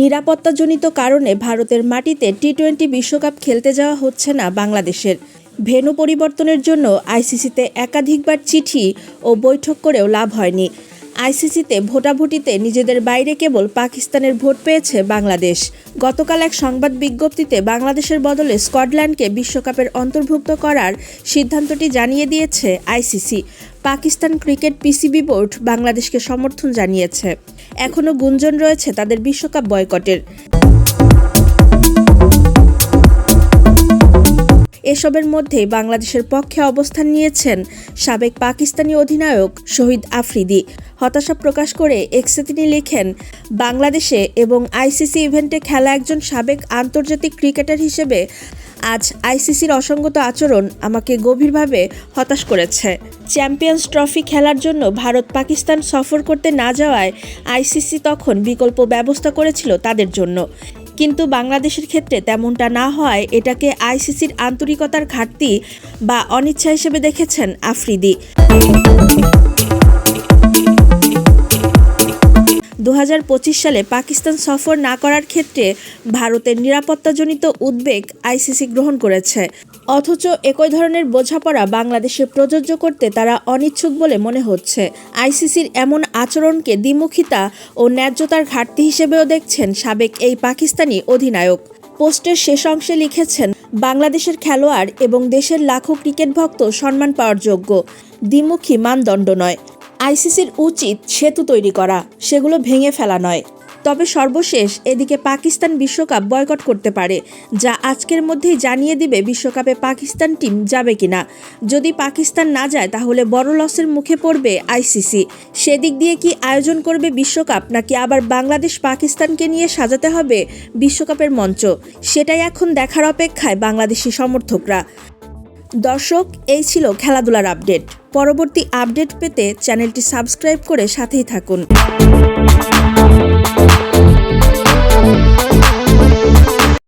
নিরাপত্তাজনিত কারণে ভারতের মাটিতে টি টোয়েন্টি বিশ্বকাপ খেলতে যাওয়া হচ্ছে না বাংলাদেশের। ভেনু পরিবর্তনের জন্য আইসিসিতে একাধিকবার চিঠি ও বৈঠক করেও লাভ হয়নি। আইসিসিতে ভোটাভুটিতে নিজেদের বাইরে কেবল পাকিস্তানের ভোট পেয়েছে বাংলাদেশ। গতকাল এক সংবাদ বিজ্ঞপ্তিতে বাংলাদেশের বদলে স্কটল্যান্ডকে বিশ্বকাপের অন্তর্ভুক্ত করার সিদ্ধান্তটি জানিয়ে দিয়েছে ICC. Pakistan cricket PCB board বাংলাদেশকে সমর্থন জানিয়েছে। এখনও গুঞ্জন রয়েছে তাদের বিশ্বকাপ বয়কটের। এসবের মধ্যে বাংলাদেশের পক্ষে অবস্থান নিয়েছেন সাবেক পাকিস্তানি অধিনায়ক শহীদ আফ্রিদি। হতাশা প্রকাশ করে এক্সে তিনি লেখেন, বাংলাদেশে এবং আইসিসি ইভেন্টে খেলা একজন সাবেক আন্তর্জাতিক ক্রিকেটার হিসেবে আজ আইসিসির অসঙ্গত আচরণ আমাকে গভীরভাবে হতাশ করেছে। চ্যাম্পিয়ন্স ট্রফি খেলার জন্য ভারত পাকিস্তান সফর করতে না যাওয়ায় আইসিসি তখন বিকল্প ব্যবস্থা করেছিল তাদের জন্য। কিন্তু বাংলাদেশের ক্ষেত্রে তেমনটা না হয়, এটাকে আইসিসির আন্তরিকতার ঘাটতি বা অনিচ্ছা হিসেবে দেখেছেন আফ্রিদি। দু হাজার পঁচিশ সালে পাকিস্তান সফর না করার ক্ষেত্রে ভারতের নিরাপত্তাজনিত উদ্বেগ আইসিসি গ্রহণ করেছে। অথচ একই ধরনের বোঝাপড়া বাংলাদেশে প্রযোজ্য করতে তারা অনিচ্ছুক বলে মনে হচ্ছে। আইসিসির এমন আচরণকে দ্বিমুখিতা ও ন্যায্যতার ঘাটতি হিসেবেও দেখছেন সাবেক এই পাকিস্তানি অধিনায়ক। পোস্টের শেষ অংশে লিখেছেন, বাংলাদেশের খেলোয়াড় এবং দেশের লাখো ক্রিকেট ভক্ত সম্মান পাওয়ার যোগ্য। দ্বিমুখী মানদণ্ড নয়। আইসিসির উচিত সেতু তৈরি করা, সেগুলো ভেঙে ফেলা নয়। তবে সর্বশেষ এদিকে পাকিস্তান বিশ্বকাপ বয়কট করতে পারে, যা আজকের মধ্যেই জানিয়ে দিবে বিশ্বকাপে পাকিস্তান টিম যাবে কিনা। যদি পাকিস্তান না যায়, তাহলে বড় লসের মুখে পড়বে আইসিসি। সেদিক দিয়ে কি আয়োজন করবে বিশ্বকাপ, নাকি আবার বাংলাদেশ পাকিস্তানকে নিয়ে সাজাতে হবে বিশ্বকাপের মঞ্চ? সেটাই এখন দেখার অপেক্ষায় বাংলাদেশি সমর্থকরা। দর্শক এই ছিল খেলাধুলার আপডেট। পরবর্তী আপডেট পেতে চ্যানেলটি সাবস্ক্রাইব করে সাথেই থাকুন।